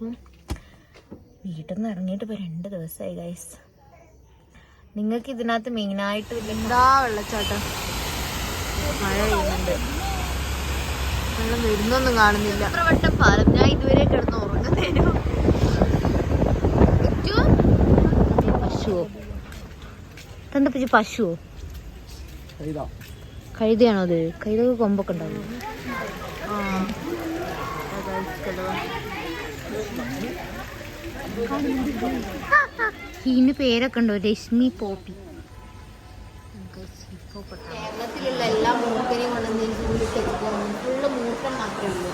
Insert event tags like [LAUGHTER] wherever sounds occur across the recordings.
അപ്പം വീട്ടിൽ നിന്ന് ഇറങ്ങിയിട്ട് ഇപ്പോൾ രണ്ട് ദിവസമായി ഗൈസ് നിങ്ങൾക്ക് ഇതിനകത്ത് മെയിനായിട്ട് എന്താ വെള്ളച്ചാട്ടം? മഴ പെയ്യുന്നുണ്ട്. വെള്ളം വരുന്നൊന്നും കാണുന്നില്ല. വട്ടം പാലം? ഞാൻ ഇതുവരെ കിടന്ന് ഉറങ്ങുന്നേനു. പശുവോ? തന്റെ പറ്റി പശുവോ? കഴുതയാണോ അത് കഴുതൊക്കെ കൊമ്പൊക്കെ ഉണ്ടാവും ആ അതാ ഇഷ്ടമല്ലോ. ഇതിന് പേരൊക്കെ ഉണ്ടോ? രശ്മി പോപ്പി. കേരളത്തിലുള്ള എല്ലാ മൂക്കനെയും കൊണ്ടുവന്ന് ഫുള്ള് മൂക്കൻ മാത്രമേ ഉള്ളൂ.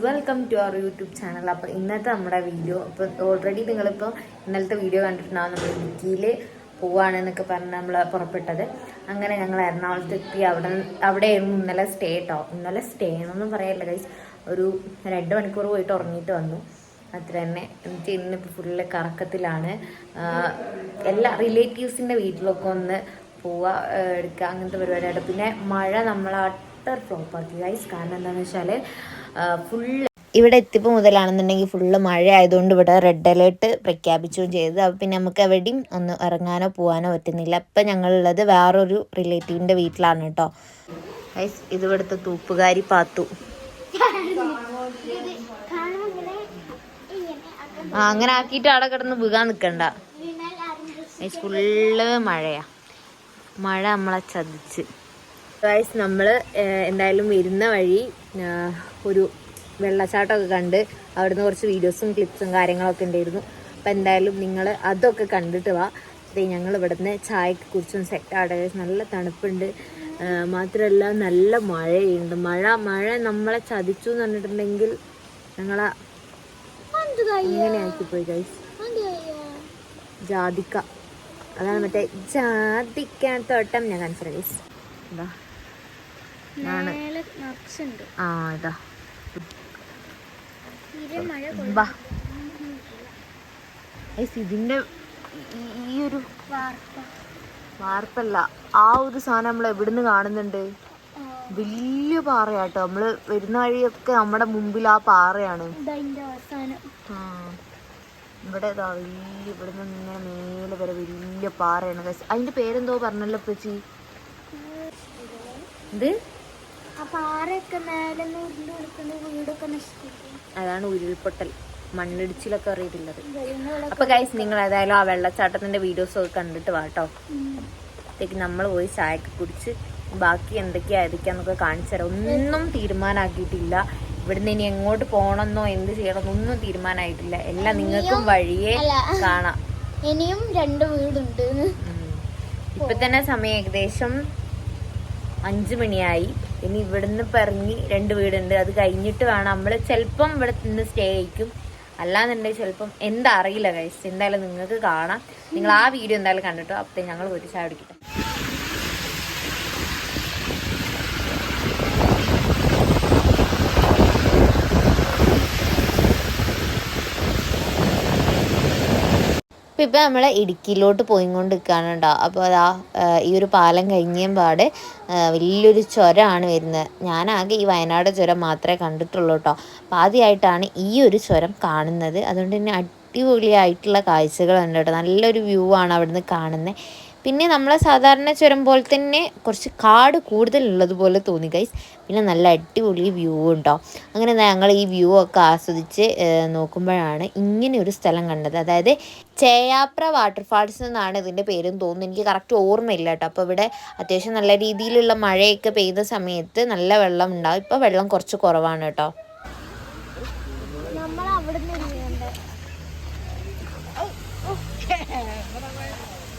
Welcome to our YouTube channel അപ്പോൾ ഇന്നത്തെ നമ്മുടെ വീഡിയോ അപ്പോൾ ഓൾറെഡി നിങ്ങളിപ്പോൾ ഇന്നലത്തെ വീഡിയോ കണ്ടിട്ടുണ്ടാവും നമ്മുടെ ഇടുക്കിയിൽ പോവാണെന്നൊക്കെ പറഞ്ഞ് നമ്മൾ പുറപ്പെട്ടത്. അങ്ങനെ ഞങ്ങൾ എറണാകുളത്ത് എത്തി. അവിടെ അവിടെയായിരുന്നു ഇന്നലെ സ്റ്റേ കേട്ടോ ഇന്നലെ സ്റ്റേ എന്നൊന്നും പറയല്ല ഗൈസ് ഒരു രണ്ട് മണിക്കൂർ പോയിട്ട് ഉറങ്ങിയിട്ട് വന്നു. അത്ര തന്നെ. എനിക്ക് ഇന്നിപ്പോൾ ഫുള്ള് കറക്കത്തിലാണ്. എല്ലാ റിലേറ്റീവ്സിന്റെ വീട്ടിലൊക്കെ ഒന്ന് പോവുക എടുക്കുക അങ്ങനത്തെ പരിപാടിയായിട്ട് പിന്നെ മഴ നമ്മൾ അട്ടർ ഫ്ലോപ്പാക്കി ഗൈസ് കാരണം എന്താണെന്ന് വെച്ചാൽ ഫുള്ള് ഇവിടെ എത്തിയപ്പോൾ മുതലാണെന്നുണ്ടെങ്കിൽ ഫുള്ള് മഴ ആയതുകൊണ്ട് ഇവിടെ റെഡ് അലേർട്ട് പ്രഖ്യാപിച്ചും ചെയ്തത് അപ്പോൾ പിന്നെ നമുക്ക് എവിടെയും ഒന്ന് ഇറങ്ങാനോ പോകാനോ പറ്റുന്നില്ല. അപ്പം ഞങ്ങളുള്ളത് വേറൊരു റിലേറ്റീവിന്റെ വീട്ടിലാണ് കേട്ടോ. ഇത് ഇവിടുത്തെ തൂപ്പുകാരി പാത്തു. ആ അങ്ങനെ ആക്കിയിട്ട് അവിടെ കിടന്ന് വീകാൻ നിൽക്കണ്ട ഫുള്ള് മഴയാ. മഴ നമ്മളെ ചതിച്ച്. ഗൈസ് നമ്മൾ എന്തായാലും വരുന്ന വഴി ഒരു വെള്ളച്ചാട്ടമൊക്കെ കണ്ട് അവിടുന്ന് കുറച്ച് വീഡിയോസും ക്ലിപ്സും കാര്യങ്ങളൊക്കെ ഉണ്ടായിരുന്നു. അപ്പം എന്തായാലും നിങ്ങൾ അതൊക്കെ കണ്ടിട്ട് വാ. ദേ ഞങ്ങൾ ഇവിടുന്ന് ചായക്ക് കുറിച്ചും സെറ്റാടെ നല്ല തണുപ്പുണ്ട്. മാത്രമല്ല നല്ല മഴയുണ്ട്. മഴ മഴ നമ്മളെ ചതിച്ചു എന്ന് പറഞ്ഞിട്ടുണ്ടെങ്കിൽ ഞങ്ങളെ ഇങ്ങനെ പോയി ഗൈസ് ജാതിക്ക. അതാണ് മറ്റേ ജാതിക്ക തോട്ടം. ഞാൻ കാണിച്ചത് ഗൈസ് ഇതാണ്. ആ ഇതാ. ഇതിന്റെ ഈ- ഒരു വാർപ്പല്ല ആ ഒരു സാധനം നമ്മൾ എവിടുന്ന് കാണുന്നുണ്ട്? വലിയ പാറയാട്ടോ. നമ്മൾ വരുന്ന വഴിയൊക്കെ നമ്മുടെ മുമ്പിൽ ആ പാറയാണ്. ഇവിടെ ഇതാ വലിയ ഇവിടുന്ന് ഇങ്ങനെ മേലെ വരെ വലിയ പാറയാണ്. അതിന്റെ പേരെന്തോ പറഞ്ഞല്ലോ പച്ചി ഇത് അതാണ് ഉരുൾപൊട്ടൽ. മണ്ണിടിച്ചിലൊക്കെ അറിയത്തില്ലത്. അപ്പൊ ഗൈസ് നിങ്ങൾ ഏതായാലും ആ വെള്ളച്ചാട്ടത്തിന്റെ വീഡിയോസ് ഒക്കെ കണ്ടിട്ട് വാട്ടോ അപ്പോഴത്തേക്ക് നമ്മൾ പോയി ചായക്ക് കുടിച്ച് ബാക്കി എന്തൊക്കെയാ ഏതൊക്കെയാന്നൊക്കെ കാണിച്ചു തരാം. ഒന്നും തീരുമാനമാക്കിയിട്ടില്ല ഇവിടുന്ന് ഇനി എങ്ങോട്ട് പോകണമെന്നോ എന്ത് ചെയ്യണമെന്നോ ഒന്നും തീരുമാനമായിട്ടില്ല എല്ലാം നിങ്ങൾക്കും വഴിയേ കാണാം. ഇനിയും രണ്ട് വീടുണ്ട്. ഇപ്പൊ തന്നെ സമയം ഏകദേശം അഞ്ചു മണിയായി. ഇനി ഇവിടുന്ന് പറഞ്ഞ് രണ്ട് വീടുണ്ട്. അത് കഴിഞ്ഞിട്ട് വേണം. നമ്മൾ ചിലപ്പം ഇവിടെ നിന്ന് സ്റ്റേ ആയിരിക്കും. അല്ലാന്നുണ്ടെങ്കിൽ ചിലപ്പം എന്താ അറിയില്ല കഴിച്ച് എന്തായാലും നിങ്ങൾക്ക് കാണാം. നിങ്ങൾ ആ വീഡിയോ എന്തായാലും കണ്ടിട്ടോ. അപ്പത്തേ ഞങ്ങൾ ഒരു ചായ അപ്പോൾ ഇപ്പോൾ നമ്മൾ ഇടുക്കിയിലോട്ട് പോയിക്കൊണ്ട് നിൽക്കുകയാണ് അപ്പോൾ അതാ ഈ ഒരു പാലം കഴിഞ്ഞ പാട് വലിയൊരു ചുരമാണ് വരുന്നത്. ഞാനാകെ ഈ വയനാട് ചുരം മാത്രമേ കണ്ടിട്ടുള്ളൂ കേട്ടോ. അപ്പോൾ ആദ്യമായിട്ടാണ് ഈ ഒരു ചുരം കാണുന്നത്. അതുകൊണ്ട് തന്നെ അടിപൊളിയായിട്ടുള്ള കാഴ്ചകളുണ്ട് കേട്ടോ നല്ലൊരു വ്യൂ ആണ് അവിടുന്ന് കാണുന്നത് പിന്നെ നമ്മളെ സാധാരണ ചുരം പോലെ തന്നെ കുറച്ച് കാട് കൂടുതലുള്ളത് പോലെ തോന്നി ഗൈസ് പിന്നെ നല്ല അടിപൊളി വ്യൂ ഉണ്ടോ? അങ്ങനെ ഞങ്ങൾ ഈ വ്യൂ ഒക്കെ ആസ്വദിച്ച് നോക്കുമ്പോഴാണ് ഇങ്ങനെ ഒരു സ്ഥലം കണ്ടത്. അതായത് ചേയാപ്ര വാട്ടർഫാൾസ് എന്നാണ് ഇതിന്റെ പേരും തോന്നുന്നു എനിക്ക് കറക്റ്റ് ഓർമ്മയില്ല കേട്ടോ അപ്പോൾ ഇവിടെ അത്യാവശ്യം നല്ല രീതിയിലുള്ള മഴയൊക്കെ പെയ്ത സമയത്ത് നല്ല വെള്ളം ഉണ്ടാവും. ഇപ്പോൾ വെള്ളം കുറച്ച് കുറവാണ് കേട്ടോ നമ്മൾ അവിടെ നിന്ന്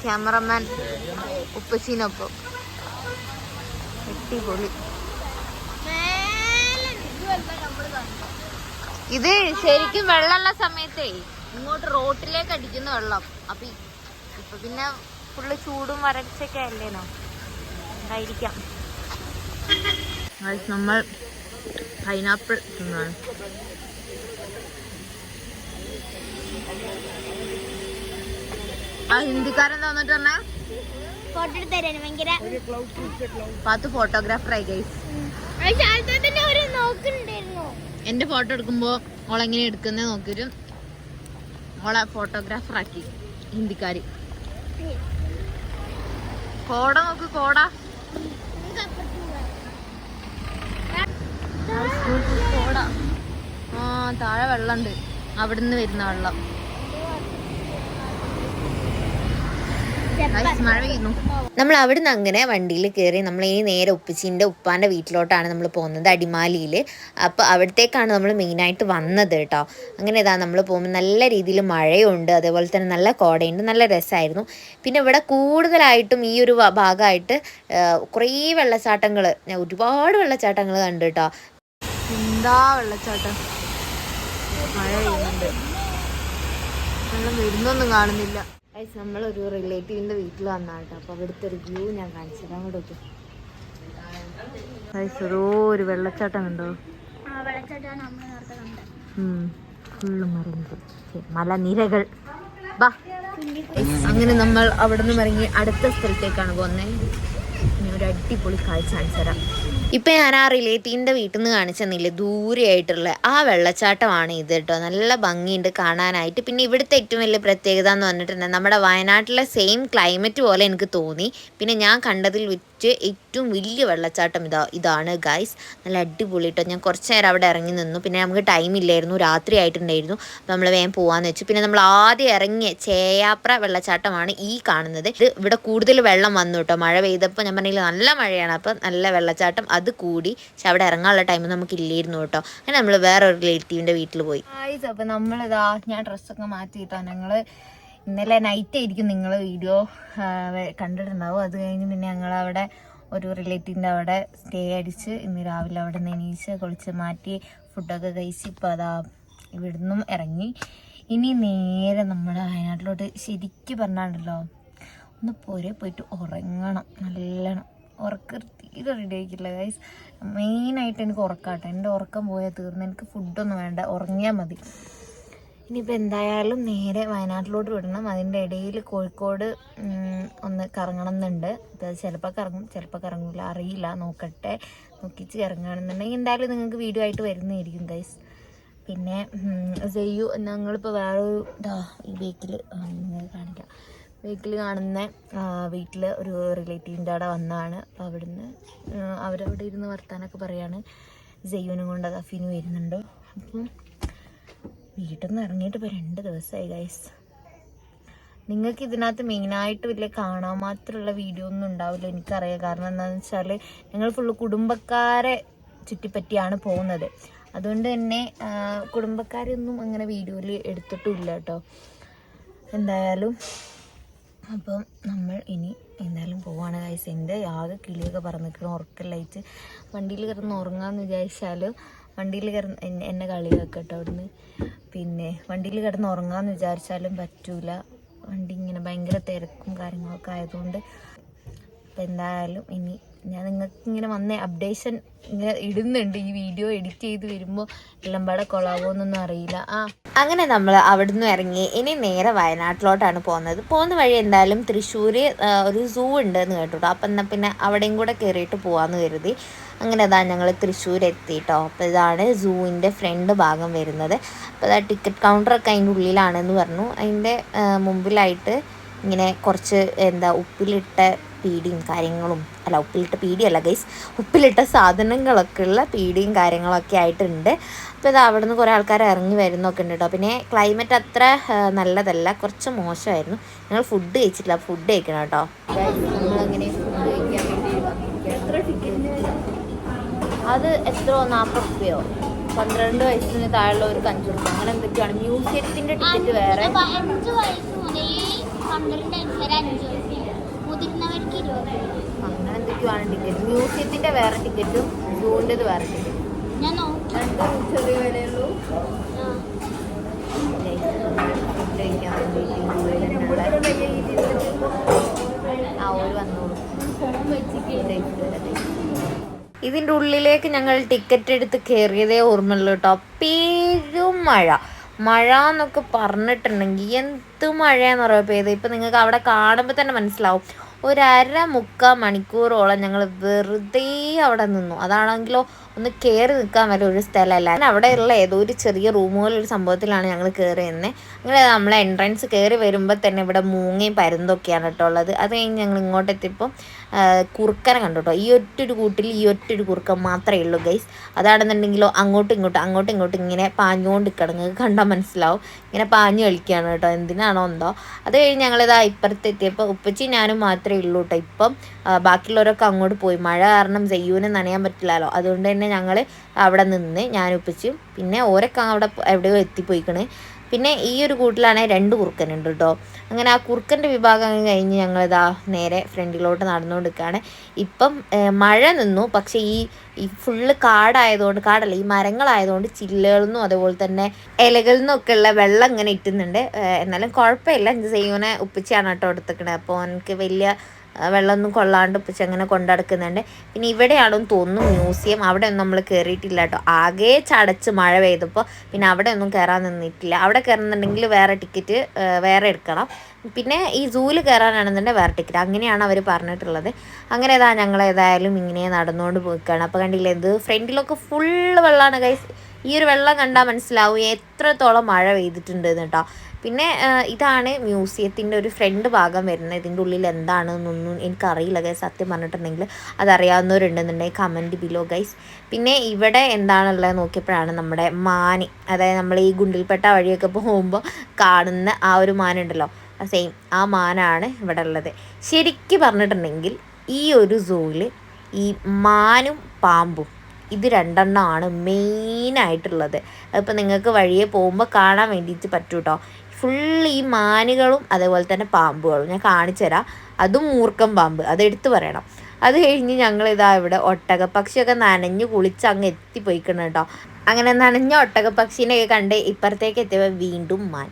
ക്യാമറമാൻ ഉപ്പസീനൊപ്പം അടിപൊളി. ഇത് ശരിക്കും വെള്ളമുള്ള സമയത്തേ ഇങ്ങോട്ട് റോട്ടിലേക്ക് അടിക്കുന്ന വെള്ളം. അപ്പൊ ഇപ്പൊ പിന്നെ ഫുള്ള് ചൂടും വരൾച്ചയൊക്കെ അല്ലേനോ? ആയിരിക്കാം നമ്മൾ പൈനാപ്പിൾ തിന്നാണ്. ആ ഹിന്ദിക്കാരൻ തോന്നിട്ട് പറഞ്ഞ? ഫോട്ടോ എടുത്ത് തരാന് ഭയങ്കര പാത്ത് ഫോട്ടോഗ്രാഫർ ആയി ഗൈസ് എന്റെ ഫോട്ടോ എടുക്കുമ്പോ ഓളെങ്ങനെ എടുക്കുന്നേ നോക്കിയിട്ട് ഓളെ ഫോട്ടോഗ്രാഫർ ആക്കി ഹിന്ദിക്കാര്. കോട നോക്ക് കോട. കോട. ആ താഴെ വെള്ളമുണ്ട് അവിടുന്ന് വരുന്ന വെള്ളം. നമ്മൾ അവിടുന്ന് അങ്ങനെ വണ്ടിയിൽ കയറി നമ്മൾ ഈ നേരെ ഉപ്പച്ചിന്റെ ഉപ്പാന്റെ വീട്ടിലോട്ടാണ് നമ്മൾ പോകുന്നത് അടിമാലിയിൽ. അപ്പോൾ അവിടത്തേക്കാണ് നമ്മൾ മെയിനായിട്ട് വന്നത് കേട്ടോ. അങ്ങനെ ഇതാ നമ്മൾ പോകുമ്പോൾ നല്ല രീതിയിൽ മഴയുണ്ട് അതേപോലെ തന്നെ നല്ല കോടയുണ്ട് നല്ല രസമായിരുന്നു. പിന്നെ ഇവിടെ കൂടുതലായിട്ടും ഈ ഒരു ഭാഗമായിട്ട് കുറേ വെള്ളച്ചാട്ടങ്ങൾ ഞാൻ ഒരുപാട് വെള്ളച്ചാട്ടങ്ങൾ കണ്ടു കേട്ടോ. എന്താ വെള്ളച്ചാട്ടം? മഴ പെയ്യുന്നുണ്ട്. വെള്ളം വരുന്നൊന്നും കാണുന്നില്ല. ഗൈസ് നമ്മളൊരു റിലേറ്റീവിന്റെ വീട്ടിൽ വന്നാണ് കേട്ടോ അപ്പോൾ അവിടുത്തെ ഒരു വ്യൂ ഞാൻ കാണിച്ചത് അങ്ങോട്ട് ഗൈസ് ഓരോ ഒരു വെള്ളച്ചാട്ടം കണ്ടോ? ഫുള്ള് മറിഞ്ഞത് മലനിരകൾ. ബാ അങ്ങനെ നമ്മൾ അവിടെ നിന്ന് ഇറങ്ങി അടുത്ത സ്ഥലത്തേക്കാണ് പോകുന്നത് ഇനി ഒരു അടിപൊളി കാഴ്ച കാണിച്ചു തരാം. ഇപ്പം ഞാൻ ആ റിലേറ്റീവിന്റെ വീട്ടിൽ നിന്ന് കാണിച്ചെന്നില്ലേ ദൂരെയായിട്ടുള്ള ആ വെള്ളച്ചാട്ടമാണ് ഇത് കേട്ടോ. നല്ല ഭംഗിയുണ്ട് കാണാനായിട്ട്. പിന്നെ ഇവിടുത്തെ ഏറ്റവും വലിയ പ്രത്യേകത എന്ന് പറഞ്ഞിട്ടുണ്ടെങ്കിൽ നമ്മുടെ വയനാട്ടിലെ സെയിം ക്ലൈമറ്റ് പോലെ എനിക്ക് തോന്നി. പിന്നെ ഞാൻ കണ്ടതിൽ വെച്ച് ഏറ്റവും വലിയ വെള്ളച്ചാട്ടം ഇതാ ഇതാണ് ഗൈസ് നല്ല അടിപൊളി കേട്ടോ. ഞാൻ കുറച്ച് നേരം അവിടെ ഇറങ്ങി നിന്നു. പിന്നെ നമുക്ക് ടൈം ഇല്ലായിരുന്നു രാത്രി ആയിട്ടുണ്ടായിരുന്നു. നമ്മൾ വേഗം പോകാമെന്ന് വെച്ചു. പിന്നെ നമ്മൾ ആദ്യം ഇറങ്ങിയ ചേയാപ്ര വെള്ളച്ചാട്ടമാണ് ഈ കാണുന്നത്. ഇത് ഇവിടെ കൂടുതൽ വെള്ളം വന്നു കേട്ടോ. മഴ പെയ്തപ്പോൾ ഞാൻ പറഞ്ഞില്ല നല്ല മഴയാണ്. അപ്പോൾ നല്ല വെള്ളച്ചാട്ടം. അത് കൂടി പക്ഷെ അവിടെ ഇറങ്ങാനുള്ള ടൈം നമുക്ക് ഇല്ലായിരുന്നു കേട്ടോ. അങ്ങനെ നമ്മൾ വേറെ ഒരു റിലേറ്റീവിന്റെ വീട്ടിൽ പോയി അപ്പോൾ നമ്മളിതാ ഞാൻ ഡ്രസ്സൊക്കെ മാറ്റിയിട്ടോ. ഞങ്ങൾ ഇന്നലെ നൈറ്റ് ആയിരിക്കും നിങ്ങൾ വീഡിയോ കണ്ടിട്ടുണ്ടാവും അത് കഴിഞ്ഞ് പിന്നെ ഞങ്ങളവിടെ ഒരു റിലേറ്റീവിന്റെ അവിടെ സ്റ്റേ അടിച്ച് ഇന്ന് രാവിലെ അവിടെ നിന്ന് എണീച്ച് കുളിച്ച് മാറ്റി ഫുഡൊക്കെ കഴിച്ച് ഇപ്പോൾ അതാ ഇവിടുന്നും ഇറങ്ങി. ഇനി നേരെ നമ്മൾ വയനാട്ടിലോട്ട് ശരിക്കും പറഞ്ഞാണ്ടല്ലോ ഒന്ന് പോരെ പോയിട്ട് ഉറങ്ങണം നല്ലോണം ഉറക്കം തീരെ റെഡി ആയിക്കില്ല ഗൈസ് മെയിനായിട്ട് എനിക്ക് ഉറക്കാട്ടെ. എന്റെ ഉറക്കം പോയാൽ തീർന്ന്. എനിക്ക് ഫുഡൊന്നും വേണ്ട. ഉറങ്ങിയാൽ മതി. ഇനിയിപ്പോൾ എന്തായാലും നേരെ വയനാട്ടിലോട്ട് വിടണം. അതിന്റെ ഇടയിൽ കോഴിക്കോട് ഒന്ന് കറങ്ങണം എന്നുണ്ട് അപ്പോൾ ചിലപ്പോൾ കറങ്ങും ചിലപ്പോൾ കറങ്ങില്ല അറിയില്ല. നോക്കട്ടെ. നോക്കിച്ച് ഇറങ്ങുകയാണെന്നുണ്ടെങ്കിൽ എന്തായാലും നിങ്ങൾക്ക് വീഡിയോ ആയിട്ട് വരുന്നതായിരിക്കും ഗൈസ് പിന്നെ സെയ്യു ഞങ്ങളിപ്പോൾ വേറൊരു ഇതാ ഈ വീക്കിൽ നിങ്ങൾ കാണിക്കാം. ബേക്കിൽ കാണുന്ന വീട്ടിൽ ഒരു റിലേറ്റീവിന്റെ അവിടെ വന്നതാണ്. അപ്പോൾ അവിടുന്ന് അവരവിടെ ഇരുന്ന് വർത്താനൊക്കെ പറയാണ്. ജയ്യൂനും കൊണ്ട് അഫീന് വരുന്നുണ്ട്. അപ്പം വീട്ടിൽ നിന്ന് ഇറങ്ങിയിട്ട് ഇപ്പോൾ രണ്ട് ദിവസമായി ഗൈസ് നിങ്ങൾക്ക് ഇതിനകത്ത് മെയിനായിട്ട് വലിയ കാണാൻ മാത്രമുള്ള വീഡിയോ ഒന്നും ഉണ്ടാവില്ല എനിക്കറിയാം. കാരണം എന്താണെന്ന് വെച്ചാൽ ഞങ്ങൾ ഫുള്ള് കുടുംബക്കാരെ ചുറ്റിപ്പറ്റിയാണ് പോകുന്നത്. അതുകൊണ്ട് തന്നെ കുടുംബക്കാരെയൊന്നും അങ്ങനെ വീഡിയോയിൽ എടുത്തിട്ടുമില്ല കേട്ടോ എന്തായാലും അപ്പം നമ്മൾ ഇനി എന്തായാലും പോവാണ് ഗൈസ് എന്റെ ആകെ കിളിയൊക്കെ പറന്നിക്കണം ഉറക്കല്ലായിട്ട് വണ്ടിയിൽ കിടന്ന് ഉറങ്ങാമെന്ന് വിചാരിച്ചാൽ വണ്ടിയിൽ കിടന്ന് എന്നെ എന്നെ വെക്കട്ടോ കേട്ടോ അവിടുന്ന്. പിന്നെ വണ്ടിയിൽ കിടന്ന് ഉറങ്ങാമെന്ന് വിചാരിച്ചാലും പറ്റൂല. വണ്ടി ഇങ്ങനെ ഭയങ്കര തിരക്കും കാര്യങ്ങളൊക്കെ ആയതുകൊണ്ട്. അപ്പം എന്തായാലും ഇനി ഞാൻ നിങ്ങൾക്ക് ഇങ്ങനെ വന്ന അപ്ഡേഷൻ ഇങ്ങനെ ഇടുന്നുണ്ട്. ഈ വീഡിയോ എഡിറ്റ് ചെയ്ത് വരുമ്പോൾ എല്ലാം പാടെ കൊളാവോന്നൊന്നും അറിയില്ല. ആ. അങ്ങനെ നമ്മൾ അവിടുന്ന് ഇറങ്ങി. ഇനി നേരെ വയനാട്ടിലോട്ടാണ് പോകുന്നത്. പോകുന്ന വഴി എന്തായാലും തൃശ്ശൂർ ഒരു സൂ ഉണ്ട് എന്ന് കേട്ടോ അപ്പം എന്നാൽ പിന്നെ അവിടെയും കൂടെ കയറിയിട്ട് പോകാമെന്ന് കരുതി. അങ്ങനെ അതാ ഞങ്ങൾ തൃശ്ശൂർ എത്തിയിട്ടോ അപ്പോൾ ഇതാണ് സൂവിന്റെ ഫ്രണ്ട് ഭാഗം വരുന്നത്. അപ്പോൾ അതാ ടിക്കറ്റ് കൗണ്ടറൊക്കെ അതിന്റെ ഉള്ളിലാണെന്ന് പറഞ്ഞു. അതിന്റെ മുമ്പിലായിട്ട് ഇങ്ങനെ കുറച്ച് എന്താ ഉപ്പിലിട്ട പീടിയും കാര്യങ്ങളും അല്ല ഉപ്പിലിട്ട പീടിയല്ല ഗൈസ് ഉപ്പിലിട്ട സാധനങ്ങളൊക്കെ ഉള്ള പീടിയും കാര്യങ്ങളൊക്കെ ആയിട്ടുണ്ട്. അപ്പോൾ ഇത് അവിടെ നിന്ന് കുറേ ആൾക്കാർ ഇറങ്ങി വരുന്നൊക്കെ ഉണ്ട് കേട്ടോ പിന്നെ ക്ലൈമറ്റ് അത്ര നല്ലതല്ല കുറച്ച് മോശമായിരുന്നു. ഞങ്ങൾ ഫുഡ് കഴിച്ചിട്ടില്ല ഫുഡ് കഴിക്കണം കേട്ടോ അത് എത്രയോ നാൽപ്പത് രൂപയോ പന്ത്രണ്ട് വയസ്സിന് താഴെയുള്ള ഒരു കഞ്ചു രൂപ അങ്ങനെ എന്തൊക്കെയാണ്? മ്യൂസിയത്തിന്റെ ടിക്കറ്റ് വേറെ അപ്പൊ അഞ്ച് വയസ്സ് മുതൽ പന്ത്രണ്ട് വയസ്സ് വരെ അഞ്ച് വയസ്സ് മുതിർന്നവർക്ക് ഇരുപത് അങ്ങനെ എന്തൊക്കെയാണ് ടിക്കറ്റ് മ്യൂസിയത്തിന്റെ വേറെ ടിക്കറ്റും സൂവിന്റെത് വേറെ ടിക്കറ്റും. ഞാൻ രണ്ടും ചെറിയ വിലയുള്ളൂ. ആ. ഇതിന്റെ ഉള്ളിലേക്ക് ഞങ്ങൾ ടിക്കറ്റ് എടുത്ത് കയറിയതേ ഓർമ്മയുള്ളൂ കേട്ടോ. പേരും മഴ. മഴ എന്നൊക്കെ പറഞ്ഞിട്ടുണ്ടെങ്കിൽ എന്ത് മഴയെന്ന് പറയുമ്പോൾ ഇപ്പം നിങ്ങൾക്ക് അവിടെ കാണുമ്പോൾ തന്നെ മനസ്സിലാവും. ഒരു അര മുക്കാൽ മണിക്കൂറോളം ഞങ്ങൾ വെറുതെ അവിടെ നിന്നു. അതാണെങ്കിലോ ഒന്ന് കയറി നിൽക്കാൻ വരെ ഒരു സ്ഥലമല്ല അവിടെ അവിടെയുള്ള ഏതോ ഒരു ചെറിയ റൂമുകളിൽ ഒരു സംഭവത്തിലാണ് ഞങ്ങൾ കയറി നിന്നത് അങ്ങനെ നമ്മൾ എൻട്രൻസ് കയറി വരുമ്പോൾ തന്നെ ഇവിടെ മൂങ്ങയും പരുന്തൊക്കെയാണ് കേട്ടോ ഉള്ളത്. അത് കഴിഞ്ഞ് ഞങ്ങൾ ഇങ്ങോട്ടെത്തിയപ്പോൾ കുറുക്കനെ കണ്ടു കേട്ടോ. ഈ ഒറ്റൊരു കൂട്ടിൽ ഈ ഒറ്റൊരു കുറുക്കൻ മാത്രമേ ഉള്ളൂ ഗൈസ് അതാണെന്നുണ്ടെങ്കിലോ അങ്ങോട്ടും ഇങ്ങോട്ടും അങ്ങോട്ടും ഇങ്ങോട്ടും ഇങ്ങനെ പാഞ്ഞുകൊണ്ട് കിടങ്ങ് കണ്ടാൽ മനസ്സിലാവും. ഇങ്ങനെ പാഞ്ഞു കളിക്കുകയാണ് കേട്ടോ. എന്തിനാണോ എന്തോ. അത് കഴിഞ്ഞ് ഞങ്ങളിതാ ഇപ്പുറത്തെത്തിയപ്പോൾ ഉപ്പച്ചി ഞാനും മാത്രമേ ഉള്ളൂ കേട്ടോ ഇപ്പം. ബാക്കിയുള്ളവരൊക്കെ അങ്ങോട്ട് പോയി. മഴ കാരണം ജയ്യൂനെ നനയാൻ പറ്റില്ലല്ലോ. അതുകൊണ്ട് തന്നെ ഞങ്ങൾ അവിടെ നിന്ന് ഞാൻ ഉപ്പച്ചിയും പിന്നെ ഓരൊക്കെ അവിടെ എവിടെയോ എത്തിപ്പോയിക്കണ്. പിന്നെ ഈ ഒരു കൂട്ടിലാണെങ്കിൽ രണ്ട് കുറുക്കനുണ്ട് കേട്ടോ അങ്ങനെ ആ കുറുക്കന്റെ വിഭാഗം കഴിഞ്ഞ് ഞങ്ങളിതാ നേരെ ഫ്രണ്ടിലോട്ട് നടന്നുകൊണ്ടിരിക്കുകയാണ്. ഇപ്പം മഴ നിന്നു. പക്ഷേ ഈ ഈ ഫുള്ള് കാടായതുകൊണ്ട് കാടല്ല ഈ മരങ്ങളായതുകൊണ്ട് ചില്ലുകളിൽ നിന്നും അതുപോലെ തന്നെ ഇലകളിൽ നിന്നൊക്കെ ഉള്ള വെള്ളം ഇങ്ങനെ ഇട്ടുന്നുണ്ട്. എന്നാലും കുഴപ്പമില്ല. ഇത് ചെയ്യുന്ന ഉപ്പിച്ചാണ് കേട്ടോ എടുത്തിക്കണത് അപ്പോൾ എനിക്ക് വലിയ വെള്ളമൊന്നും കൊള്ളാണ്ട് ചെങ്ങനെ കൊണ്ടടക്കുന്നുണ്ട്. പിന്നെ ഇവിടെയാണെന്ന് തോന്നുന്നു മ്യൂസിയം. അവിടെ ഒന്നും നമ്മൾ കയറിയിട്ടില്ല കേട്ടോ. ആകെ ചടച്ച് മഴ പെയ്തപ്പോൾ പിന്നെ അവിടെ ഒന്നും കയറാൻ നിന്നിട്ടില്ല. അവിടെ കയറുന്നുണ്ടെങ്കിൽ വേറെ ടിക്കറ്റ് വേറെ എടുക്കണം. പിന്നെ ഈ സൂൽ കയറാനാണെന്നുണ്ടെങ്കിൽ വേറെ ടിക്കറ്റ്. അങ്ങനെയാണ് അവർ പറഞ്ഞിട്ടുള്ളത്. അങ്ങനെ ഇതാ ഞങ്ങൾ ഏതായാലും ഇങ്ങനെ നടന്നുകൊണ്ട് പോയിക്കാണ്. അപ്പോൾ കണ്ടില്ലേ ഇത് ഫ്രണ്ടിലൊക്കെ ഫുള്ള് വെള്ളമാണ് കൈ ഈ ഒരു വെള്ളം കണ്ടാൽ മനസ്സിലാവും എത്രത്തോളം മഴ പെയ്തിട്ടുണ്ട് കേട്ടോ. പിന്നെ ഇതാണ് മ്യൂസിയത്തിന്റെ ഒരു ഫ്രണ്ട് ഭാഗം വരുന്നത്. ഇതിന്റെ ഉള്ളിൽ എന്താണെന്നൊന്നും എനിക്കറിയില്ല ഗൈസ് സത്യം പറഞ്ഞിട്ടുണ്ടെങ്കിൽ അതറിയാവുന്നവരുണ്ടെന്നുണ്ടെങ്കിൽ കമന്റ് ബിലോ ഗൈസ് പിന്നെ ഇവിടെ എന്താണുള്ളത് നോക്കിയപ്പോഴാണ് നമ്മുടെ മാന്. അതായത് നമ്മൾ ഈ ഗുണ്ടിൽപ്പെട്ട വഴിയൊക്കെ പോകുമ്പോൾ കാണുന്ന ആ ഒരു മാനുണ്ടല്ലോ. സെയിം ആ മാനാണ് ഇവിടെ ഉള്ളത്. ശരിക്കും പറഞ്ഞിട്ടുണ്ടെങ്കിൽ ഈ ഒരു സൂവിൽ ഈ മാനും പാമ്പും ഇത് രണ്ടെണ്ണമാണ് മെയിനായിട്ടുള്ളത് അതിപ്പോൾ നിങ്ങൾക്ക് വഴിയെ പോകുമ്പോൾ കാണാൻ വേണ്ടിയിട്ട് പറ്റൂ കേട്ടോ ഫുൾ ഈ മാനുകളും അതേപോലെ തന്നെ പാമ്പുകളും. ഞാൻ കാണിച്ചു തരാം. അതും മൂർക്കം പാമ്പ്. അത് എടുത്തു പറയണം. അത് കഴിഞ്ഞ് ഇതാ ഇവിടെ ഒട്ടകപ്പക്ഷിയൊക്കെ നനഞ്ഞു കുളിച്ച് അങ്ങ് എത്തിപ്പോയിക്കണം കേട്ടോ. അങ്ങനെ നനഞ്ഞ ഒട്ടക പക്ഷീനെയൊക്കെ കണ്ട് ഇപ്പുറത്തേക്ക് എത്തിയപ്പോൾ വീണ്ടും മാൻ.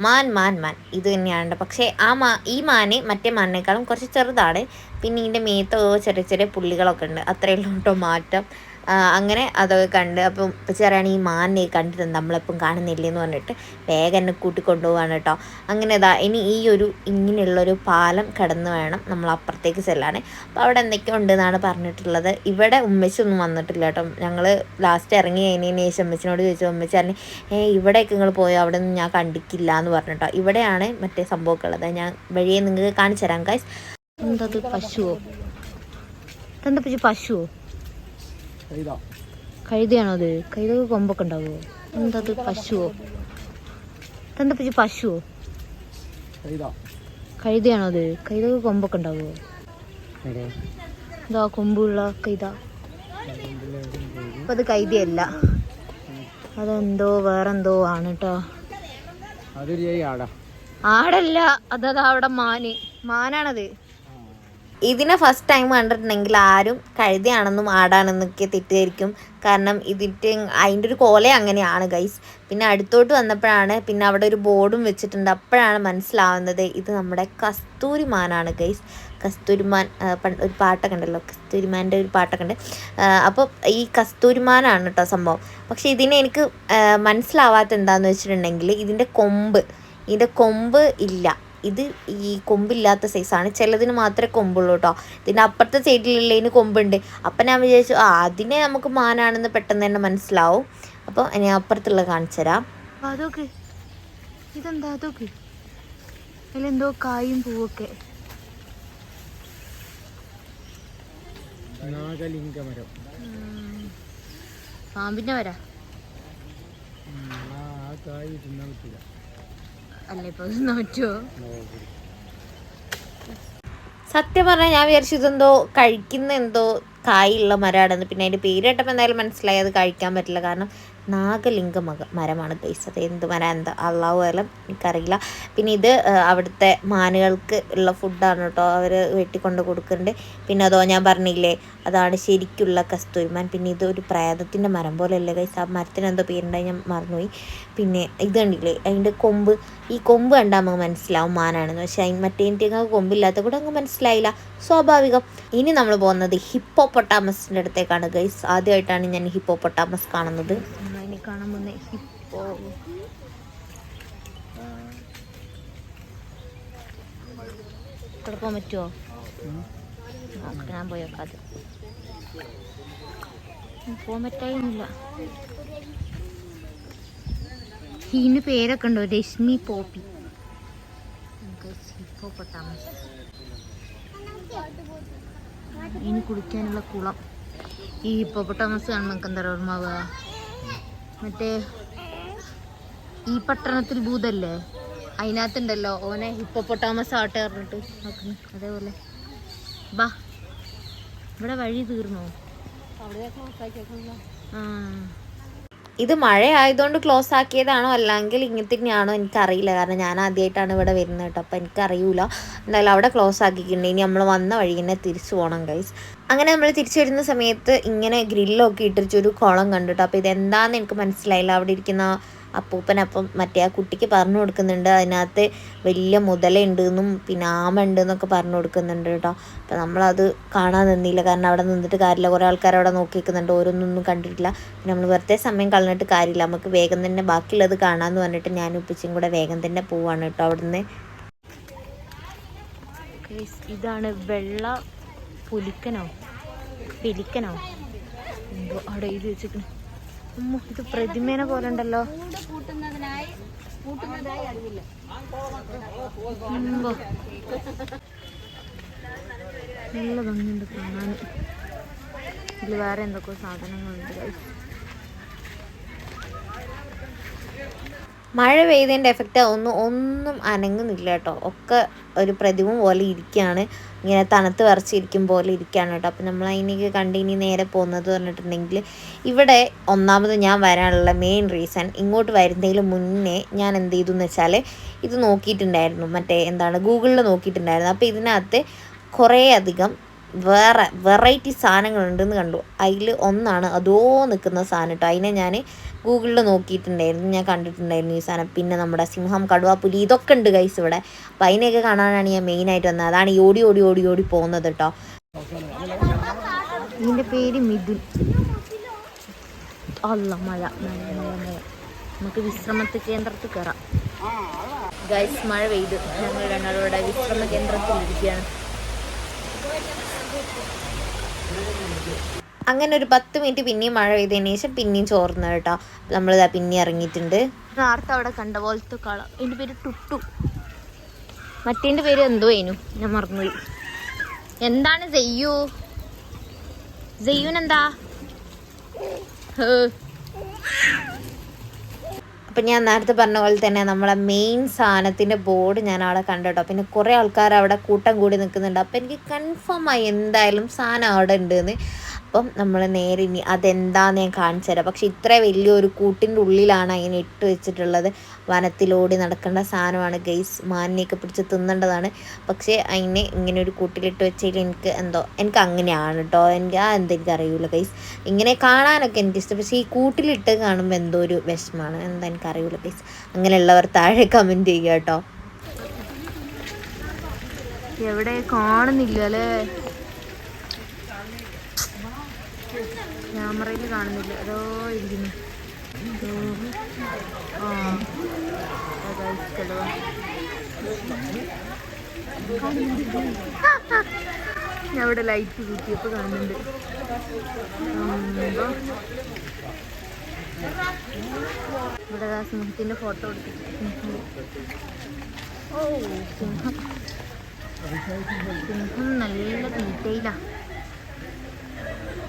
മാൻ മാൻ മാൻ. ഇത് തന്നെയാണ് പക്ഷേ ആ മാ ഈ മാന് മറ്റേ മാനിനേക്കാളും കുറച്ച് ചെറുതാണ്. പിന്നെ ഇതിന്റെ മേത്തോ ചെറിയ ചെറിയ പുള്ളികളൊക്കെ ഉണ്ട്. അത്രയേ ഉള്ളൂ കേട്ടോ മാറ്റം. അങ്ങനെ അതൊക്കെ കണ്ട് അപ്പം ചെറിയാണ് ഈ മാനിനെ കണ്ടിട്ട് നമ്മളെപ്പം കാണുന്നില്ലേ എന്ന് പറഞ്ഞിട്ട് വേഗം എന്നെ കൂട്ടിക്കൊണ്ടുപോവാണ് കേട്ടോ അങ്ങനെ ഇതാ ഇനി ഈ ഒരു ഇങ്ങനെയുള്ളൊരു പാലം കടന്ന് വേണം നമ്മൾ അപ്പുറത്തേക്ക് ചെല്ലാൻ അപ്പോൾ അവിടെ എന്തൊക്കെയോ ഉണ്ടെന്നാണ് പറഞ്ഞിട്ടുള്ളത്. ഇവിടെ ഉമ്മച്ചൊന്നും വന്നിട്ടില്ല കേട്ടോ ഞങ്ങൾ ലാസ്റ്റ് ഇറങ്ങി കഴിഞ്ഞതിന് ശേഷം ഉമ്മച്ചിനോട് ചോദിച്ചു ഉമ്മച്ചി പറഞ്ഞു ഏ ഇവിടെയൊക്കെ നിങ്ങൾ പോയോ? അവിടെ ഒന്നും ഞാൻ കണ്ടിട്ടില്ല എന്ന് പറഞ്ഞിട്ടോ ഇവിടെയാണ് മറ്റേ സംഭവമൊക്കെ ഉള്ളത് ഞാൻ വഴിയെ നിങ്ങൾക്ക് കാണിച്ചു തരാം കാശ് എന്തത് പശുവോ? എന്താ പശുവോ? കഴുതയാണോ അത്? കഴുതക്ക് കൊമ്പൊക്കെ ഉണ്ടാവുമോ? എന്താ പശുവോ? തന്റെ പറ്റി പശുവോ? കഴുതയാണോ അത്? കഴുതക്ക് കൊമ്പൊക്കെ ഉണ്ടാവുമോ? ഇതാ കൊമ്പുള്ള കൈത. അപ്പൊ അത് കൈതയല്ല. അതെന്തോ വേറെന്തോ ആണ് കേട്ടോ ആടല്ല. അതാ അവിടെ മാന്. മാനാണത്. ഇതിനെ ഫസ്റ്റ് ടൈം കണ്ടിട്ടുണ്ടെങ്കിൽ ആരും കഴുതിയാണെന്നും ആടാണെന്നൊക്കെ തെറ്റിദ്ധരിക്കും. കാരണം ഇതിട്ട് അതിന്റെ ഒരു കോല അങ്ങനെയാണ് ഗൈസ് പിന്നെ അടുത്തോട്ട് വന്നപ്പോഴാണ് പിന്നെ അവിടെ ഒരു ബോർഡും വെച്ചിട്ടുണ്ട്. അപ്പോഴാണ് മനസ്സിലാവുന്നത് ഇത് നമ്മുടെ കസ്തൂരിമാനാണ് ഗൈസ് കസ്തൂരിമാൻ ഒരു പാട്ടൊക്കെ ഉണ്ടല്ലോ കസ്തൂരിമാന്റെ ഒരു പാട്ടൊക്കെ ഉണ്ട്. അപ്പോൾ ഈ കസ്തൂരിമാനാണ് കേട്ടോ സംഭവം. പക്ഷേ ഇതിനെ എനിക്ക് മനസ്സിലാവാത്ത എന്താണെന്ന് വെച്ചിട്ടുണ്ടെങ്കിൽ ഇതിന്റെ കൊമ്പ് ഇതിന്റെ കൊമ്പ് ഇല്ല. ഇത് ഈ കൊമ്പില്ലാത്ത സൈസാണ് ചിലതിന് മാത്രമേ കൊമ്പുള്ളൂ കേട്ടോ ഇതിന്റെ അപ്പുറത്തെ സൈഡിലുള്ളതിന് കൊമ്പുണ്ട്. അപ്പം ഞാൻ വിചാരിച്ചു ആ അതിനെ നമുക്ക് മാനാണെന്ന് പെട്ടെന്ന് തന്നെ മനസ്സിലാവും. അപ്പോൾ ഞാൻ അപ്പുറത്തുള്ള കാണിച്ചു തരാം. അതൊക്കെ. ഇതെന്താ അതൊക്കെ? അതിലെന്തോ കായും പൂവൊക്കെ. നാഗലിംഗ മരം പാമ്പിന്റെ വരാ? ആ കായ് തിന്നാൻ പറ്റില്ല അല്ലേ ഇപ്പൊ നോറ്റോ? സത്യം പറഞ്ഞാൽ ഞാൻ വിചാരിച്ചു ഇതെന്തോ കഴിക്കുന്ന എന്തോ കായുള്ള മരമാണെന്ന് പിന്നെ അതിന്റെ പേര് കേട്ടപ്പോൾ എന്തായാലും മനസ്സിലായി അത് കഴിക്കാൻ പറ്റില്ല. കാരണം നാഗലിംഗ മക മരമാണ് ഗൈസ് അത് എന്ത് മരം? എന്താ? അള്ളാഹു ആയാലും എനിക്കറിയില്ല. പിന്നെ ഇത് അവിടുത്തെ മാനുകൾക്ക് ഉള്ള ഫുഡാണ് കേട്ടോ അവർ വെട്ടിക്കൊണ്ട് കൊടുക്കുന്നുണ്ട് പിന്നെ അതോ ഞാൻ പറഞ്ഞില്ലേ അതാണ് ശരിക്കുള്ള കസ്തൂരിമാൻ. പിന്നെ ഇത് ഒരു പ്രേതത്തിന്റെ മരം പോലെ അല്ലേ ഗൈസ് ആ മരത്തിന് എന്തോ പേരുണ്ടായി ഞാൻ മറന്നുപോയി. പിന്നെ ഇത് കണ്ടില്ലേ അതിന്റെ കൊമ്പ്. ഈ കൊമ്പ് കണ്ടാൽ നമുക്ക് മനസ്സിലാവും മാനാണെന്ന്. പക്ഷേ അതിന് മറ്റേതിന്റെ കൊമ്പില്ലാത്ത കൂടെ അങ്ങ് മനസ്സിലായില്ല. സ്വാഭാവികം. ഇനി നമ്മൾ പോകുന്നത് ഹിപ്പോപ്പൊട്ടാമസിന്റെ അടുത്തേക്കാണ് ഗൈസ് ആദ്യമായിട്ടാണ് ഞാൻ ഹിപ്പോപ്പൊട്ടാമസ് കാണുന്നത്. കാണാൻ പോകുന്നത് ഹിപ്പോ അവിടെ പറ്റുമോ ഞാൻ പോയി പോകാൻ പറ്റായിരുന്നില്ല ഇതിന് പേരൊക്കെ ഉണ്ടോ? രശ്മി പോപ്പി. ഹിപ്പോപ്പൊട്ടാമസ് ഇനി കുളിക്കാനുള്ള കുളം. ഈ ഹിപ്പോപ്പൊട്ടാമസ് കാണുമ്പോൾ നമുക്ക് എന്താ ഓർമ്മ മറ്റേ ഈ പട്ടണത്തിൽ ഭൂതല്ലേ? അതിനകത്തുണ്ടല്ലോ ഓനെ ഹിപ്പോപ്പൊട്ടാമസ് ആട്ടെ പറഞ്ഞിട്ട്. നോക്കുന്നു. അതേപോലെ. ബാ. ഇവിടെ വഴി തീർന്നോ? ആ. ഇത് മഴ ആയതുകൊണ്ട് ക്ലോസ് ആക്കിയതാണോ അല്ലെങ്കിൽ ഇങ്ങനത്തെ തന്നെയാണോ എനിക്കറിയില്ല. കാരണം ഞാൻ ആദ്യമായിട്ടാണ് ഇവിടെ വരുന്നത് കേട്ടോ. അപ്പോൾ എനിക്കറിയില്ല എന്തായാലും അവിടെ ക്ലോസ് ആക്കിയിട്ടുണ്ട്. ഇനി നമ്മൾ വന്ന വഴി തന്നെ തിരിച്ചു പോകണം ഗൈസ് അങ്ങനെ നമ്മൾ തിരിച്ചു വരുന്ന സമയത്ത് ഇങ്ങനെ ഗ്രില്ലൊക്കെ ഇട്ടിട്ട് ഒരു കുളം കണ്ടു കേട്ടോ. അപ്പോൾ ഇതെന്താണെന്ന് എനിക്ക് മനസ്സിലായില്ല. അവിടെ ഇരിക്കുന്ന അപ്പൂപ്പനപ്പം മറ്റേ ആ കുട്ടിക്ക് പറഞ്ഞു കൊടുക്കുന്നുണ്ട്. അതിനകത്ത് വലിയ മുതലുണ്ട് എന്നും പിന്നെ ആമ ഉണ്ട് എന്നൊക്കെ പറഞ്ഞു കൊടുക്കുന്നുണ്ട് കേട്ടോ. അപ്പം നമ്മളത് കാണാൻ നിന്നില്ല. കാരണം അവിടെ നിന്നിട്ട് കാര്യമില്ല. കുറേ ആൾക്കാർ അവിടെ നോക്കി നിൽക്കുന്നുണ്ട് ഓരോന്നൊന്നും കണ്ടിട്ടില്ല. പിന്നെ നമ്മൾ വെറുതെ സമയം കളഞ്ഞിട്ട് കാര്യമില്ല. നമുക്ക് വേഗം തന്നെ ബാക്കിയുള്ളത് കാണാമെന്ന് പറഞ്ഞിട്ട് ഞാൻ ഉപ്പിച്ചും കൂടെ വേഗം തന്നെ പോവാണ് കേട്ടോ അവിടുന്ന്. ഇതാണ് വെള്ള പുലിക്കനോ? പെലിക്കനോ? അവിടെ എഴുതി അമ്മോ ഇത് പ്രതിമേനെ പോലെ ഉണ്ടല്ലോ. നല്ല ഭംഗിയുണ്ട് കാണാൻ ഇതിൽ വേറെ എന്തൊക്കെയോ സാധനങ്ങളുണ്ട്. മഴ പെയ്തതിന്റെ എഫക്റ്റ് ഒന്നും ഒന്നും അനങ്ങുന്നില്ല കേട്ടോ ഒക്കെ ഒരു പ്രതിമ പോലെ ഇരിക്കുകയാണ് ഇങ്ങനെ തണുത്ത് വരച്ചിരിക്കും പോലെ ഇരിക്കുകയാണ് കേട്ടോ. അപ്പം നമ്മൾ അതിനേക്ക് കണ്ട് ഇനി നേരെ പോകുന്നത് പറഞ്ഞിട്ടുണ്ടെങ്കിൽ ഇവിടെ ഒന്നാമത് ഞാൻ വരാനുള്ള മെയിൻ റീസൺ ഇങ്ങോട്ട് വരുന്നതിന് മുന്നേ ഞാൻ എന്ത് ചെയ്തു എന്ന് വെച്ചാൽ ഇത് നോക്കിയിട്ടുണ്ടായിരുന്നു. മറ്റേ എന്താണ് ഗൂഗിളിൽ നോക്കിയിട്ടുണ്ടായിരുന്നു. അപ്പോൾ ഇതിനകത്ത് കുറേ അധികം വേറെ വെറൈറ്റി സാധനങ്ങളുണ്ടെന്ന് കണ്ടു. അതിൽ ഒന്നാണ് അതോ നിൽക്കുന്ന സാധനം കേട്ടോ. അതിനെ ഞാൻ ഗൂഗിളിൽ നോക്കിയിട്ടുണ്ടായിരുന്നു ഞാൻ കണ്ടിട്ടുണ്ടായിരുന്നു ഈ സാധനം. പിന്നെ നമ്മുടെ സിംഹം കടുവാപ്പുലി പുലി ഇതൊക്കെ ഉണ്ട് ഗൈസ് ഇവിടെ. അപ്പം അതിനെയൊക്കെ കാണാനാണ് ഞാൻ മെയിനായിട്ട് വന്നത്. അതാണ് ഈ ഓടി ഓടി ഓടി ഓടി പോകുന്നത് കേട്ടോ. ഇതിന്റെ പേര് മിഥുൻ. അല്ല മഴ. നമുക്ക് വിശ്രമത്തെ കേന്ദ്രത്തിൽ കയറാം ഗൈസ് മഴ പെയ്തു. ഞങ്ങൾ രണ്ടാളുടെ വിശ്രമ കേന്ദ്രത്തിൽ ഇരിക്കുകയാണ്. അങ്ങനെ ഒരു പത്ത് മിനിറ്റ് പിന്നെയും മഴ പെയ്തതിന് ശേഷം പിന്നെയും ചോർന്നു കേട്ടോ. നമ്മളിതാ പിന്നെ ഇറങ്ങിയിട്ടുണ്ട്. നേരത്തെ അവിടെ കണ്ട പോലത്തെ കള? എന്റെ പേര് ടുട്ടു. മറ്റേന്റെ പേര് എന്തോ ആയിരുന്നു ഞാൻ മറന്നുപോയി. എന്താണ് ജയ്യു ജയ്യൂനെന്താ ഹേ. അപ്പം ഞാൻ നേരത്തെ പറഞ്ഞ പോലെ തന്നെ നമ്മളെ മെയിൻ സാധനത്തിന്റെ ബോർഡ് ഞാൻ അവിടെ കണ്ടോ പിന്നെ കുറേ ആൾക്കാർ അവിടെ കൂട്ടം കൂടി നിൽക്കുന്നുണ്ട്. അപ്പം എനിക്ക് കൺഫേം ആയി എന്തായാലും സാധനം അവിടെ ഉണ്ടെന്ന്. അപ്പം നമ്മൾ നേരെ ഇനി അതെന്താന്ന് ഞാൻ കാണിച്ചു തരാം. പക്ഷെ ഇത്ര വലിയൊരു കൂട്ടിന്റെ ഉള്ളിലാണ് അതിനെ ഇട്ട് വെച്ചിട്ടുള്ളത്. വനത്തിലോടി നടക്കേണ്ട സാധനമാണ്. ഗെയ്സ് മാനിനെയൊക്കെ പിടിച്ച് തിന്നേണ്ടതാണ്. പക്ഷേ അതിനെ ഇങ്ങനെ ഒരു കൂട്ടിലിട്ട് വെച്ചതിൽ എനിക്ക് എന്തോ എനിക്ക് അങ്ങനെയാണ് കേട്ടോ എനിക്ക് ആ എന്തെനിക്ക് അറിയൂല ഗൈസ് ഇങ്ങനെ കാണാനൊക്കെ എനിക്കിഷ്ടം. പക്ഷേ ഈ കൂട്ടിലിട്ട് കാണുമ്പോൾ എന്തോ ഒരു വിഷമമാണ് എന്താ എനിക്ക് അറിയൂല ഗൈസ് അങ്ങനെയുള്ളവർ താഴെ കമന്റ് ചെയ്യുക കേട്ടോ എവിടെ കാണുന്നില്ല അല്ലേ? ക്യാമറയിൽ കാണുന്നില്ല. അതോ ഇരിക്കുന്നു. ആ. ഞാൻ ഇവിടെ ലൈറ്റ് കൂട്ടിയപ്പോൾ കാണുന്നുണ്ട്. ഇവിടെ സിംഹത്തിന്റെ ഫോട്ടോ എടുത്തിട്ടുണ്ട്. ഓ സിംഹം സിംഹം നല്ല തീറ്റയിലാ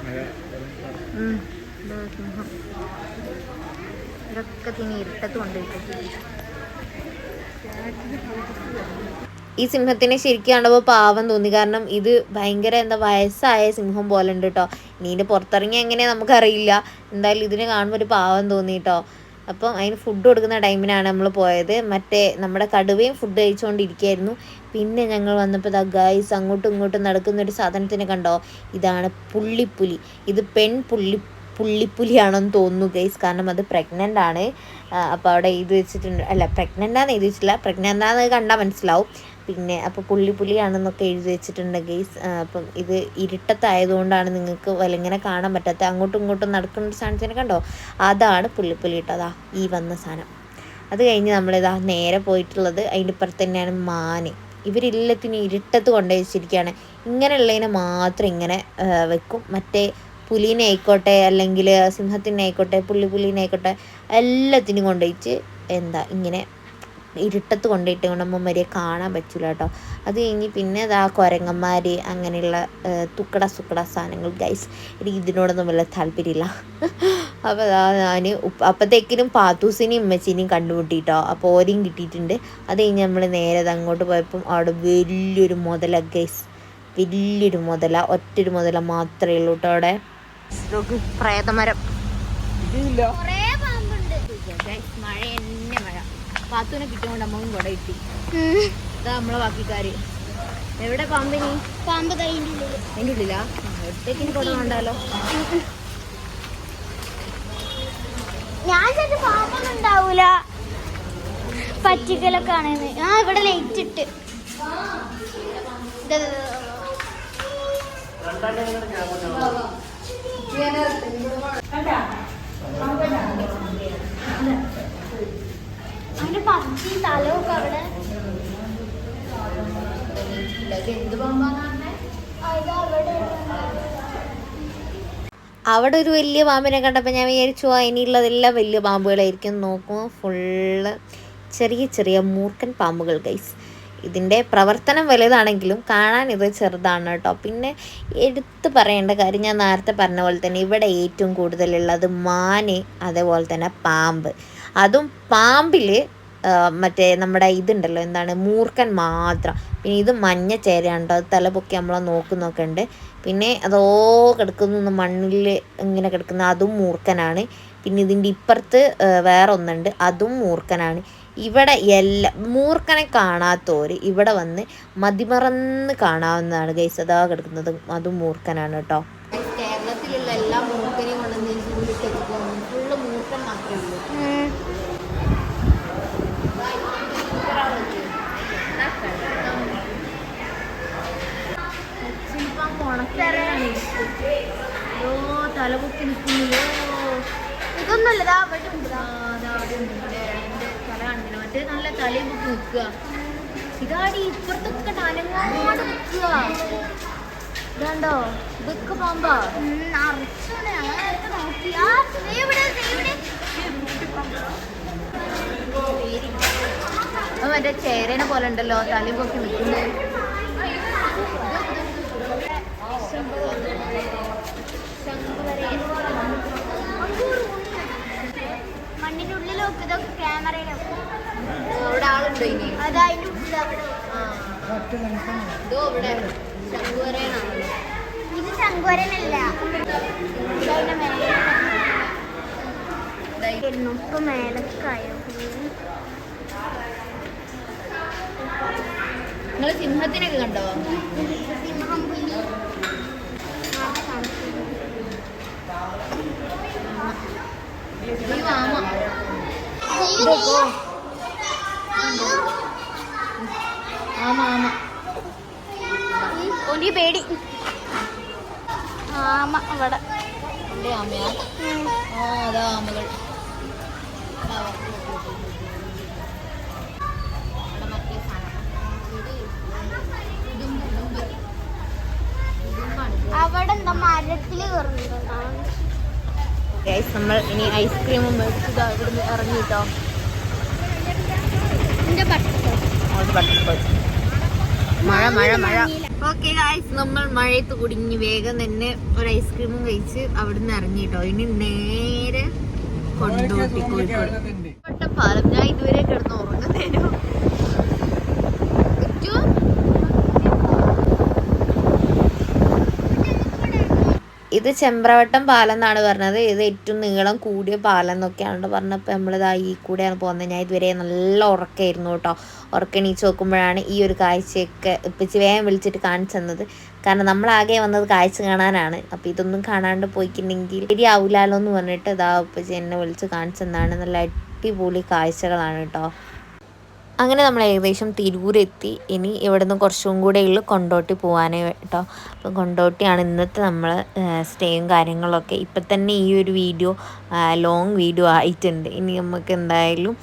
ഉം, ഇതാ സിംഹം. ഇതൊക്കെ തിനി ഇരുട്ടത്ത് കൊണ്ടിരിക്കും ഈ സിംഹത്തിനെ ശരിക്കും കണ്ടപ്പോൾ പാവം തോന്നി. കാരണം ഇത് ഭയങ്കര എന്താ വയസ്സായ സിംഹം പോലെ ഉണ്ട് കേട്ടോ നീന്റെ പുറത്തിറങ്ങി എങ്ങനെയാ നമുക്കറിയില്ല. എന്തായാലും ഇതിനെ കാണുമ്പോൾ ഒരു പാവം തോന്നി കേട്ടോ അപ്പം അതിന് ഫുഡ് കൊടുക്കുന്ന ടൈമിനാണ് നമ്മൾ പോയത്. മറ്റേ നമ്മുടെ കടുവയും ഫുഡ് കഴിച്ചുകൊണ്ടിരിക്കുകയായിരുന്നു പിന്നെ ഞങ്ങൾ വന്നപ്പോൾ ഇതാ ഗൈസ് അങ്ങോട്ടും ഇങ്ങോട്ടും നടക്കുന്ന ഒരു സാധനത്തിനെ കണ്ടോ? ഇതാണ് പുള്ളിപ്പുലി. ഇത് പെൺ പുള്ളി പുള്ളിപ്പുലിയാണെന്ന് തോന്നുന്നു ഗൈസ് കാരണം അത് പ്രഗ്നന്റ് ആണ്. അപ്പോൾ അവിടെ എഴുതി വെച്ചിട്ടുണ്ട്. അല്ല പ്രഗ്നന്റ് ആണെന്ന് എഴുതി വെച്ചിട്ടില്ല. പ്രഗ്നന്റ് ആണെന്ന് കണ്ടാൽ മനസ്സിലാവും. പിന്നെ അപ്പോൾ പുള്ളിപ്പുലിയാണെന്നൊക്കെ എഴുതി വെച്ചിട്ടുണ്ട് ഗെയ്സ് അപ്പം ഇത് ഇരുട്ടത്തായതുകൊണ്ടാണ് നിങ്ങൾക്ക് വലങ്ങനെ കാണാൻ പറ്റാത്ത അങ്ങോട്ടും ഇങ്ങോട്ടും നടക്കുന്ന സാധനത്തിനെ കണ്ടോ? അതാണ് പുള്ളിപ്പുലി കേട്ടോ അതാ ഈ വന്ന സാധനം. അത് കഴിഞ്ഞ് നമ്മളിതാ നേരെ പോയിട്ടുള്ളത് അതിന്റെ ഇപ്പുറത്ത് തന്നെയാണ് മാന്. ഇവരെല്ലാത്തിനും ഇരുട്ടത്ത് കൊണ്ടുപോയി വെച്ചിരിക്കുകയാണ്. ഇങ്ങനെയുള്ളതിനെ മാത്രം ഇങ്ങനെ വെക്കും. മറ്റേ പുലിനെ ആയിക്കോട്ടെ അല്ലെങ്കിൽ സിംഹത്തിനെ ആയിക്കോട്ടെ പുള്ളി പുലിനെ ആയിക്കോട്ടെ എല്ലാത്തിനും കൊണ്ടുപോയിച്ച് എന്താ ഇങ്ങനെ ഇരുട്ടത്ത് കൊണ്ടിട്ട് കൊണ്ടുമ്പോൾ മരിയെ കാണാൻ പറ്റില്ല കേട്ടോ. അത് കഴിഞ്ഞ് പിന്നെ അതാ കുരങ്ങന്മാർ അങ്ങനെയുള്ള തുക്കട സുക്കട സാധനങ്ങൾ ഗൈസ് എനിക്ക് ഇതിനോടൊന്നും വല്ല താല്പര്യമില്ല. അപ്പോൾ അതാ ഞാൻ അപ്പോഴത്തേക്കിനും പാത്തൂസിനെയും ഉമ്മച്ചീനെയും കണ്ടുമുട്ടിട്ടോ. അപ്പോൾ ഓരെയും കിട്ടിയിട്ടുണ്ട്. അത് കഴിഞ്ഞ് നമ്മൾ നേരെ അത് അങ്ങോട്ട് പോയപ്പം അവിടെ വലിയൊരു മുതല ഗൈസ് വലിയൊരു മുതല ഒറ്റൊരു മുതല മാത്രമേ ഉള്ളൂ കേട്ടോ അവിടെ. പ്രേതമരം. ഇതില്ല കൊറേ പാമ്പുണ്ട് ഗൈസ് മഴ എന്നെ മഴ പാത്തൂനെ കിട്ടിയോണ്ട് അമ്മവും കൂടെ കിട്ടി. ഇതാ നമ്മളെ ബാക്കിക്കാര്. എവിടെ പാമ്പിനി പാമ്പ് അതിന്റെ ഉള്ളിലാ. എവിടത്തേക്കിനി കൂടെ വേണ്ടാലോ ഞാൻ ചെന്ന് പാമ്പൊന്നും ഉണ്ടാവൂല. പറ്റിക്കലൊക്കെ ആണെന്ന്. ആ ഇവിടെ ലൈറ്റ് ഇട്ട്. ദേ, പച്ചി തലമൊക്കെ എന്ത് പാമ്പാന്ന് പറഞ്ഞേ? അവിടെ അവിടെ ഒരു വലിയ പാമ്പിനെ കണ്ടപ്പോൾ ഞാൻ വിചാരിച്ചു ആ ഇനിയുള്ളതെല്ലാം വലിയ പാമ്പുകളായിരിക്കും. നോക്കും ഫുള്ള് ചെറിയ ചെറിയ മൂർക്കൻ പാമ്പുകൾ ഗൈസ് ഇതിന്റെ പ്രവർത്തനം വലുതാണെങ്കിലും കാണാൻ ഇത് ചെറുതാണ് കേട്ടോ. പിന്നെ എടുത്തു പറയേണ്ട കാര്യം ഞാൻ നേരത്തെ പറഞ്ഞ പോലെ തന്നെ ഇവിടെ ഏറ്റവും കൂടുതലുള്ളത് മാന് അതേപോലെ തന്നെ പാമ്പ്. അതും പാമ്പിൽ മറ്റേ നമ്മുടെ ഇതുണ്ടല്ലോ എന്താണ് മൂർഖൻ മാത്രം. പിന്നെ ഇത് മഞ്ഞ ചേരയാണ് കേട്ടോ അത് തല പൊക്കി നമ്മളെ നോക്കുന്നൊക്കെ ഉണ്ട്. പിന്നെ അതോ കിടക്കുന്ന മണ്ണിൽ ഇങ്ങനെ കിടക്കുന്ന അതും മൂർഖനാണ്. പിന്നെ ഇതിന്റെ ഇപ്പുറത്ത് വേറെ ഒന്നുണ്ട് അതും മൂർഖനാണ്. ഇവിടെ എല്ലാ മൂർഖനെ കാണാത്തവർ ഇവിടെ വന്ന് മതിമറന്ന് കാണാവുന്നതാണ് ഗൈസ്. അതാ കിടക്കുന്നത് അതും മൂർഖനാണ് കേട്ടോ കേരളത്തിലുള്ള എല്ലാ മൂർഖനെയും കൊണ്ടുവന്ന് ഫുള്ള് മൂർഖൻ മാത്രമേ ഉള്ളൂ ഉം. തലപൊക്കി നിൽക്കുന്നില്ലോ? ഇതൊന്നുമല്ല ദാ അവിടെ ഉണ്ട്. തല കാണിക്കണം മറ്റേ നല്ല തലയും പൊക്കി നിൽക്കുക ഇതാടി ഇപ്പുറത്തൊക്കെ അനങ്ങാണ്ട് നിൽക്കുക. ഇതാണ്ടോ? ഇതൊക്കെ പാമ്പാ. മറ്റേ ചേരനെ പോലെ ഉണ്ടല്ലോ തലയും പൊക്കി നിൽക്കുന്നത് മണ്ണിന്റെ ഉള്ളിൽ നോക്ക് ഇതൊക്കെ ക്യാമറയിലൊക്കെ അവിടെ ആളുണ്ടോ ഇനി? ഉള്ളിൽ അവിടെ ഇതോ ഇവിടെ ശങ്കുവരേനാണല്ലോ ഇത് ശങ്കുവരനല്ല ഇതതിന്റെ മേലെ ഇപ്പൊ മേലക്കായോ നിങ്ങൾ സിംഹത്തിനൊക്കെ കണ്ടോ? സിംഹം പുലി. ഈ ദൈവമേ. ആമ പേടി ആമ അവിടെ. ആമയാ. ആ അതാ ആമകൾ. അവിടെ എന്താ മരത്തിൽ കയറുന്നുണ്ടോ? നമ്മൾ ഇനി ഐസ്ക്രീമും മേടിച്ചത് ഇവിടുന്ന് ഇറങ്ങിട്ടോ. എന്റെ പട്ടോ മഴ മഴ മഴ ഓക്കെ ഗൈസ് നമ്മൾ മഴയത്ത് കുടുങ്ങി വേഗം തന്നെ ഒരു ഐസ്ക്രീമും കഴിച്ച് അവിടുന്ന് ഇറങ്ങിട്ടോ. ഇനി നേരെ കൊണ്ടോട്ടി കോഴിക്കോട് പാലം ഞാൻ ഇതുവരെ കിടന്ന് ഉറങ്ങുന്നേനു. ഇത് ചെമ്പ്രവട്ടം പാലം എന്നാണ് പറഞ്ഞത്. ഇത് ഏറ്റവും നീളം കൂടിയ പാലം എന്നൊക്കെയാണ് പറഞ്ഞപ്പോൾ നമ്മളിതാ ഈ കൂടെയാണ് പോകുന്നത്. ഞാൻ ഇതുവരെ നല്ല ഉറക്കമായിരുന്നു കേട്ടോ. ഉറക്കണീച്ച് നോക്കുമ്പോഴാണ് ഈ ഒരു കാഴ്ചയൊക്കെ ഇപ്പിച്ച് വേഗം വിളിച്ചിട്ട് കാണിച്ചു തന്നത്. കാരണം നമ്മളാകെ വന്നത് കാഴ്ച കാണാനാണ്. അപ്പോൾ ഇതൊന്നും കാണാണ്ട് പോയിക്കുന്നെങ്കിൽ ശരിയാവില്ലല്ലോ എന്ന് പറഞ്ഞിട്ട് ഇതാ ഇപ്പിച്ച് എന്നെ വിളിച്ച് കാണിച്ചു തന്നാണ് നല്ല അടിപൊളി കാഴ്ചകളാണ് കേട്ടോ. അങ്ങനെ നമ്മൾ ഏകദേശം തിരൂരെത്തി. ഇനി ഇവിടുന്ന് കുറച്ചും കൂടെ ഉള്ളു കൊണ്ടോട്ടി പോകാനേ കേട്ടോ. അപ്പം കൊണ്ടോട്ടിയാണ് ഇന്നത്തെ നമ്മൾ സ്റ്റേയും കാര്യങ്ങളൊക്കെ. ഇപ്പം തന്നെ ഈ ഒരു വീഡിയോ ലോങ് വീഡിയോ ആയിട്ടുണ്ട്. ഇനി നമുക്ക് എന്തായാലും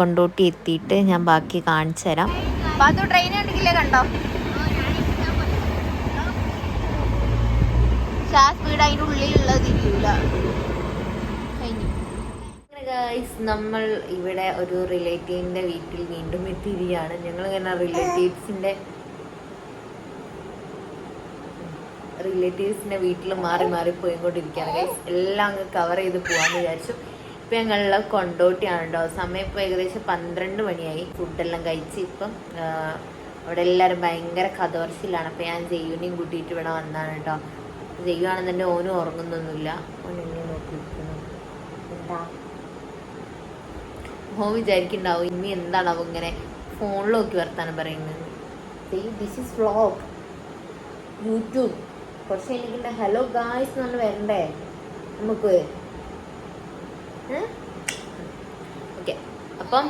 കൊണ്ടോട്ടി എത്തിയിട്ട് ഞാൻ ബാക്കി കാണിച്ചു തരാം. ട്രെയിൻ കണ്ടിട്ടില്ലേ കണ്ടോ? സ്പീഡ് അതിന്റെ ഉള്ളിലുള്ളത് ഇല്ല കഴിഞ്ഞു ഗൈസ് നമ്മൾ ഇവിടെ ഒരു റിലേറ്റീവിന്റെ വീട്ടിൽ വീണ്ടും എത്തിയിരിക്കുകയാണ്. ഞങ്ങൾ ഇങ്ങനെ റിലേറ്റീവ്സിന്റെ റിലേറ്റീവ്സിന്റെ വീട്ടിൽ മാറി മാറി പോയിക്കൊണ്ടിരിക്കുകയാണ് ഗൈസ് എല്ലാം അങ്ങ് കവർ ചെയ്ത് പോവാന്ന് വിചാരിച്ചു. ഇപ്പം ഞങ്ങൾ കൊണ്ടോട്ടിയാണ് കേട്ടോ സമയം ഇപ്പോൾ ഏകദേശം പന്ത്രണ്ട് മണിയായി. ഫുഡെല്ലാം കഴിച്ച് ഇപ്പം അവിടെ എല്ലാവരും ഭയങ്കര കഥവർച്ചിലാണ്. അപ്പം ഞാൻ ജെയ്യുനെയും കൂട്ടിയിട്ട് ഇവിടെ വന്നാണ് കേട്ടോ ചെയ്യുവാണെന്നുണ്ടെങ്കിൽ ഓനും ഉറങ്ങുന്നൊന്നുമില്ല. ഓൻ എങ്ങനെ നോക്കിയിരിക്കുന്നു എന്താ ഓ വിചാരിക്കുന്നുണ്ടാവും. ഇനി എന്താണ് അവ ഇങ്ങനെ ഫോണിൽ നോക്കി വർത്താനം പറയുന്നത്? ദിസ് ഇസ് വ്ളോഗ് യൂട്യൂബ് കുറച്ച് എനിക്കുണ്ട് ഹലോ ഗായ്സ് എന്ന് വരണ്ടേ? നമുക്ക്. ഓക്കെ അപ്പം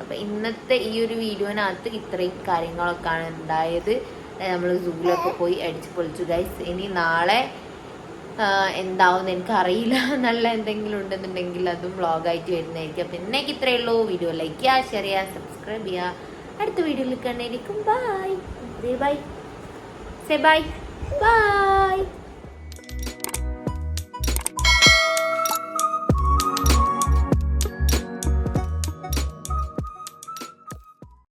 അപ്പം ഇന്നത്തെ ഈ ഒരു വീഡിയോനകത്ത് ഇത്രയും കാര്യങ്ങളൊക്കെയാണ് ഉണ്ടായത്. നമ്മൾ സൂവിലൊക്കെ പോയി അടിച്ച് പൊളിച്ചു. ഗൈസ് ഇനി നാളെ എന്താവും എനിക്ക് അറിയില്ല [LAUGHS] നല്ല എന്തെങ്കിലും ഉണ്ടെന്നുണ്ടെങ്കിൽ അതും വ്ളോഗായിട്ട് വരുന്നതായിരിക്കും. അപ്പം ഇന്നേക്ക് ഇത്രയേ ഉള്ളൂ. വീഡിയോ ലൈക്ക് ചെയ്യുക ഷെയർ ചെയ്യുക സബ്സ്ക്രൈബ് ചെയ്യുക. അടുത്ത വീഡിയോയിൽ കണ്ടായിരിക്കും bye bye say bye bye